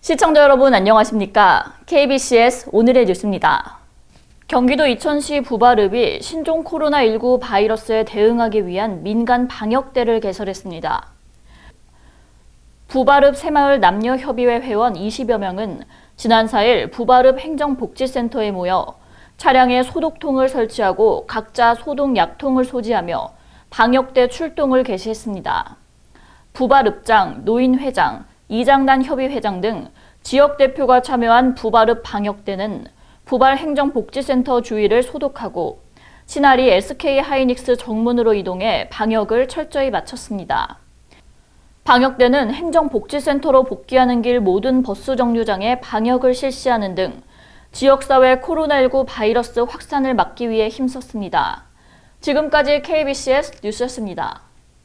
시청자 여러분 안녕하십니까? KBCS 오늘의 뉴스입니다. 경기도 이천시 부바릅이 신종 코로나19 바이러스에 대응하기 위한 민간 방역대를 개설했습니다. 부바릅 새마을 남녀협의회 회원 20여 명은 지난 4일 부바릅 행정복지센터에 모여 차량에 소독통을 설치하고 각자 소독 약통을 소지하며 방역대 출동을 개시했습니다. 부바릅장, 노인회장, 이장단 협의회장 등 지역 대표가 참여한 부바릅 방역대는 부발 행정복지센터 주위를 소독하고 신할이 SK 하이닉스 정문으로 이동해 방역을 철저히 마쳤습니다. 방역대는 행정복지센터로 복귀하는 길 모든 버스 정류장에 방역을 실시하는 등 지역사회 코로나19 바이러스 확산을 막기 위해 힘썼습니다. 지금까지 KBCS 뉴스였습니다.